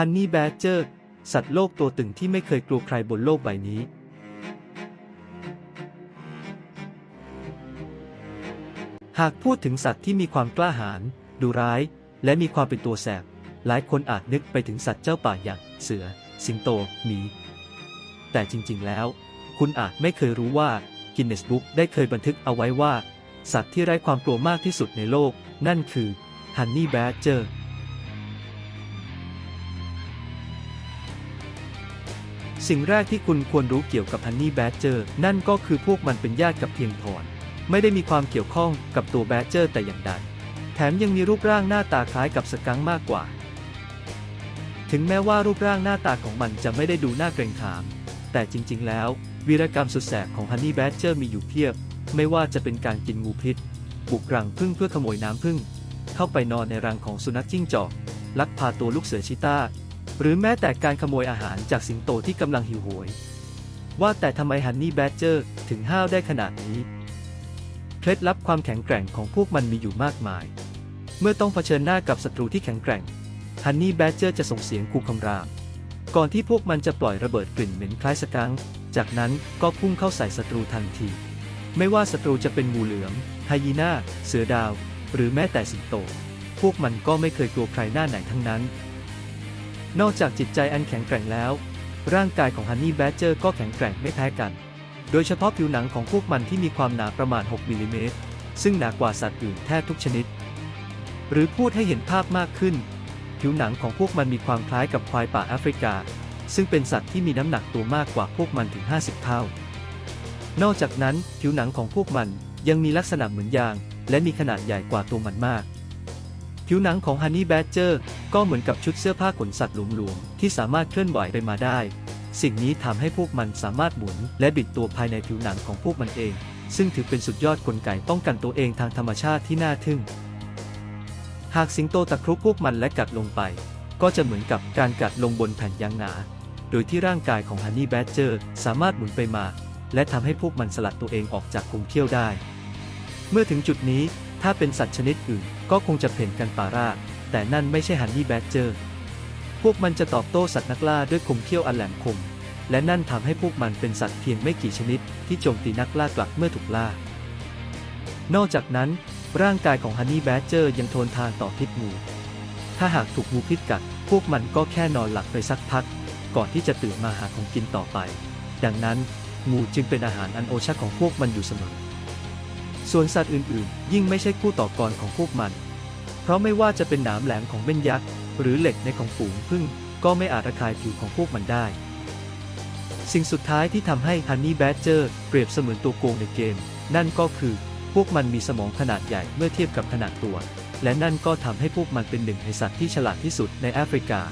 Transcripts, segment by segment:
ฮันนี่แบดเจอร์ สัตว์โลกตัวตึงที่ไม่เคยกลัวใครบนโลกใบนี้ หากพูดถึงสัตว์ที่มีความกล้าหาญดุร้าย และมีความเป็นตัวแสบ หลายคนอาจนึกไปถึงสัตว์เจ้าป่าอย่างเสือ สิงโตหมี แต่จริง ๆ แล้ว คุณอาจไม่เคยรู้ว่ากินเนสบุ๊กได้เคยบันทึกเอาไว้ว่า สัตว์ที่ไร้ความกลัวมากที่สุดในโลก นั่นคือฮันนี่แบดเจอร์ สิ่งแรกที่คุณควรรู้เกี่ยวกับฮันนี่แบดเจอร์นั่นก็คือพวกมันเป็นญาติกับเพียงพรไม่ได้มีความเกี่ยวข้องกับตัวแบดเจอร์แต่อย่างใด แถมยังมีรูปร่างหน้าตาคล้ายกับสกังค์มากกว่า ถึงแม้ว่ารูปร่างหน้าตาของมันจะไม่ได้ดูน่าเกรงขาม แต่จริง ๆ แล้ว วีรกรรมสุดแสบของฮันนี่แบดเจอร์มีอยู่เพียบ ไม่ว่าจะเป็นการกินงูพิษ บุกรังผึ้งเพื่อขโมยน้ำผึ้งเข้าไปนอนในรังของสุนัขจิ้งจอก ลักพาตัวลูกเสือชิต้า หรือแม้แต่การขโมยอาหารจากสิงโตที่กำลังหิวโหย ว่าแต่ทำไมฮันนี่แบดเจอร์ถึงห้าวได้ขนาดนี้ เคล็ดลับความแข็งแกร่งของพวกมันมีอยู่มากมาย เมื่อต้องเผชิญหน้ากับศัตรูที่แข็งแกร่งฮันนี่แบดเจอร์จะส่งเสียงคูคำราม ก่อนที่พวกมันจะปล่อยระเบิดกลิ่นเหม็นคล้ายสกังค์จากนั้นก็พุ่งเข้าใส่ศัตรูทันที ไม่ว่าศัตรูจะเป็นงูเหลือมไฮยีน่า เสือดาว หรือแม้แต่สิงโต พวกมันก็ไม่เคยกลัวใครหน้าไหนทั้งนั้น นอกจากจิตใจอันแข็งแกร่งแล้ว ร่างกายของฮันนี่แบดเจอร์ก็แข็งแกร่งไม่แพ้กัน โดยเฉพาะผิวหนังของพวกมันที่มีความหนาประมาณ 6มิลลิเมตร ซึ่งหนากว่าสัตว์อื่นแทบทุกชนิด หรือพูดให้เห็นภาพมากขึ้น ผิวหนังของพวกมันมีความคล้ายกับควายป่าแอฟริกา ซึ่งเป็นสัตว์ที่มีน้ำหนักตัวมากกว่าพวกมันถึง 50 เท่า นอกจากนั้นผิวหนังของพวกมันยังมีลักษณะเหมือนยาง และมีขนาดใหญ่กว่าตัวมันมาก ผิวหนังของฮันนี่แบดเจอร์ก็เหมือนกับชุดเสื้อผ้าขนสัตว์หลวมๆที่สามารถเคลื่อนไหวไปมาได้ สิ่งนี้ทำให้พวกมันสามารถหมุน และบิดตัวภายในผิวหนังของพวกมันเอง ซึ่งถือเป็นสุดยอดกลไกป้องกันตัวเองทางธรรมชาติที่น่าทึ่ง หากสิงโตตะครุบพวกมันและกัดลงไป ก็จะเหมือนกับการกัดลงบนแผ่นยางหนา โดยที่ร่างกายของฮันนี่แบดเจอร์สามารถหมุนไปมา และทำให้พวกมันสลัดตัวเองออกจากกรงเขี้ยวได้ เมื่อถึงจุดนี้ ถ้าเป็นสัตว์ชนิดอื่นก็คงจะเพ่นกันป่าราแต่นั่นไม่ใช่ฮันนี่แบดเจอร์ พวกมันจะตอบโต้สัตว์นักล่าด้วยคมเขี้ยวอันแหลมคม และนั่นทำให้พวกมันเป็นสัตว์เพียงไม่กี่ชนิด ที่โจมตีนักล่ากลับเมื่อถูกล่า นอกจากนั้น ร่างกายของฮันนี่แบดเจอร์ยังทนทานต่อพิษงู ถ้าหากถูกงูพิษกัด พวกมันก็แค่นอนหลับไปสักพัก ก่อนที่จะตื่นมาหาของกินต่อไป ดังนั้นงูจึงเป็นอาหารอันโอชะของพวกมันอยู่เสมอ ส่วนสัตว์อื่นๆ ยิ่งไม่ใช่คู่ต่อกรของพวกมัน เพราะไม่ว่าจะเป็นหนามแหลมของเบ้นยักษ์หรือเหล็กในของฝูงพึ่งก็ไม่อาจระคายผิวของพวกมันได้ สิ่งสุดท้ายที่ทำให้ฮันนี่แบดเจอร์เปรียบเสมือนตัวโกงในเกม นั่นก็คือพวกมันมีสมองขนาดใหญ่เมื่อเทียบกับขนาดตัว และนั่นก็ทำให้พวกมันเป็นหนึ่งในสัตว์ที่ฉลาดที่สุดในแอฟริกา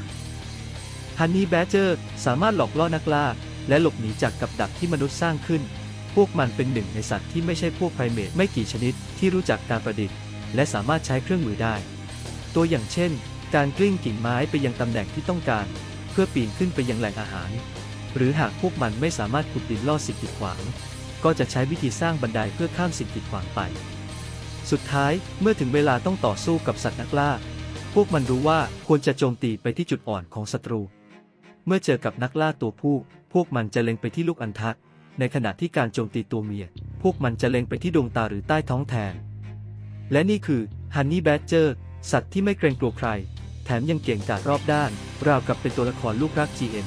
ฮันนี่แบดเจอร์สามารถหลอกล่อนักล่าและหลบหนีจากกับดักที่มนุษย์สร้างขึ้น พวกมันเป็นหนึ่งในสัตว์ที่ไม่ใช่พวกไพรเมทไม่กี่ชนิดที่รู้จักการประดิษฐ์ และสามารถใช้เครื่องมือได้ ตัวอย่างเช่น การกลิ้งกิ่งไม้ไปยังตำแหน่งที่ต้องการ เพื่อปีนขึ้นไปยังแหล่งอาหาร หรือหากพวกมันไม่สามารถขุดดินลอดสิ่งกีดขวาง ก็จะใช้วิธีสร้างบันไดเพื่อข้ามสิ่งกีดขวางไป สุดท้ายเมื่อถึงเวลาต้องต่อสู้กับสัตว์นักล่า พวกมันรู้ว่าควรจะโจมตีไปที่จุดอ่อนของศัตรู เมื่อเจอกับนักล่าตัวผู้ พวกมันจะเล็งไปที่ลูกอัณฑะ ในขณะที่การโจมตีตัวเมีย พวกมันจะเล็งไปที่ดวงตาหรือใต้ท้องแทน และนี่คือฮันนี่แบดเจอร์สัตว์ที่ไม่เกรงกลัวใคร แถมยังเก่งกาจรอบด้าน ราวกับเป็นตัวละครลูกรัก GM